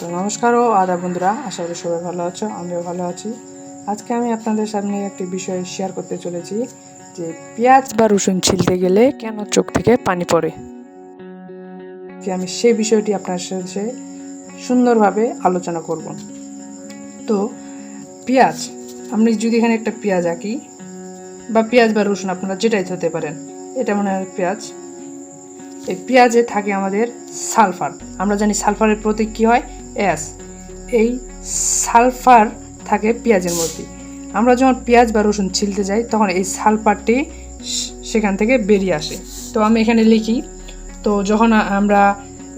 তো নমস্কার ও আদা বন্ধুরা, আশা করি সবাই ভালো আছো, আমিও ভালো আছি। আজকে আমি আপনাদের সামনে একটি বিষয় শেয়ার করতে চলেছি, যে পেঁয়াজ বা রসুন ছিলতে গেলে কেন চোখ থেকে পানি পড়ে? যে আমি সেই বিষয়টি আপনার সাথে সুন্দরভাবে আলোচনা করব। তো পেঁয়াজ আপনি যদি এখানে একটা পেঁয়াজ আঁকি, বা পেঁয়াজ বা রসুন আপনারা যেটাই ধরতে পারেন, এটা মনে হয় পেঁয়াজ। এই পেঁয়াজে থাকে আমাদের সালফার। আমরা জানি সালফারের প্রতীক কী হয়? অ্যাস এই সালফার থাকে পেঁয়াজের মধ্যে। আমরা যখন পেঁয়াজ বা রসুন ছিলতে যাই, তখন এই সালফারটি সেখান থেকে বেরিয়ে আসে। তো আমি এখানে লিখি, তো যখন আমরা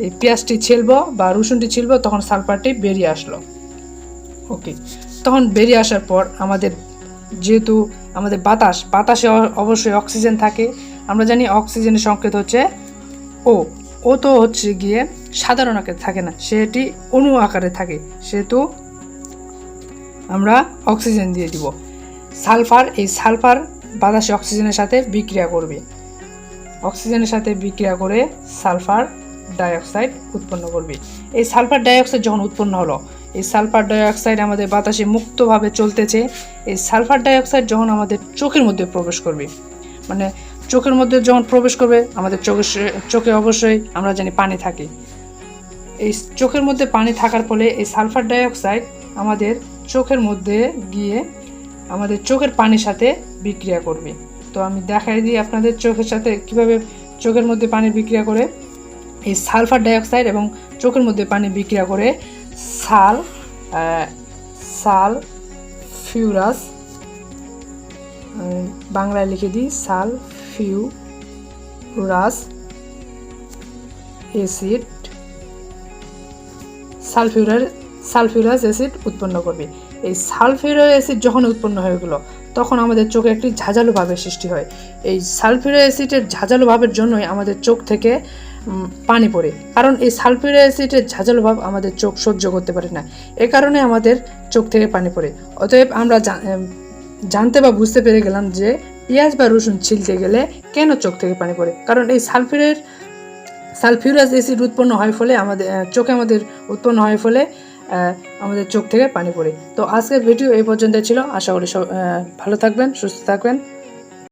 এই পেঁয়াজটি ছিলবো বা রসুনটি ছিলবো, তখন সালফারটি বেরিয়ে আসলো। ওকে, তখন বেরিয়ে আসার পর আমাদের যেহেতু আমাদের বাতাস, বাতাসে অবশ্যই অক্সিজেন থাকে। আমরা জানি অক্সিজেনের সংকেত হচ্ছে ও ও তো হচ্ছে গিয়ে সাধারণ আকারে থাকে না। সেটি অণু আকারে থাকে। সেহেতু আমরা অক্সিজেন দিয়ে দিব। সালফার, এই সালফার বাতাসে অক্সিজেনের সাথে বিক্রিয়া করবে। অক্সিজেনের সাথে বিক্রিয়া করে সালফার ডাইঅক্সাইড উৎপন্ন করবে। এই সালফার ডাইঅক্সাইড যখন উৎপন্ন হলো, এই সালফার ডাইঅক্সাইড আমাদের বাতাসে মুক্তভাবে চলতেছে। এই সালফার ডাইঅক্সাইড যখন আমাদের চোখের মধ্যে প্রবেশ করবে মানে চোখের মধ্যে যখন প্রবেশ করবে, আমাদের চোখের চোখে অবশ্যই আমরা জানি পানি থাকে। এই চোখের মধ্যে পানি থাকার ফলে এই সালফার ডাইঅক্সাইড আমাদের চোখের মধ্যে গিয়ে আমাদের চোখের পানির সাথে বিক্রিয়া করবে। তো আমি দেখাই দিই আপনাদের চোখের সাথে কীভাবে চোখের মধ্যে পানি বিক্রিয়া করে। এই সালফার ডাইঅক্সাইড এবং চোখের মধ্যে পানি বিক্রিয়া করে সাল সাল ফিউরাস বাংলায় লিখে দিই সাল ফিউরাস অ্যাসিড। সালফিউরার সালফিউরাস অ্যাসিড উৎপন্ন করবে। এই সালফিউরাস অ্যাসিড যখন উৎপন্ন হয়ে গেলো, তখন আমাদের চোখে একটি ঝাঁঝালো ভাবের সৃষ্টি হয়। এই সালফিউরাস অ্যাসিডের ঝাঁঝালো ভাবের জন্যই আমাদের চোখ থেকে পানি পড়ে। কারণ এই সালফিউরাস অ্যাসিডের ঝাঁঝালো ভাব আমাদের চোখ সহ্য করতে পারে না। এ কারণে আমাদের চোখ থেকে পানি পড়ে। অতএব আমরা জানতে বা বুঝতে পেরে গেলাম যে, পেঁয়াজ বা রসুন ছিলতে গেলে কেন চোখ থেকে পানি পড়ে? কারণ এই সালফিউরের সালফিউরাস অ্যাসিড উৎপন্ন হয় ফলে আমাদের চোখে আমাদের উৎপন্ন হয় ফলে আমাদের চোখ থেকে পানি পড়ে। তো আজকের ভিডিও এই পর্যন্ত ছিল। আশা করি সব ভালো থাকবেন, সুস্থ থাকবেন।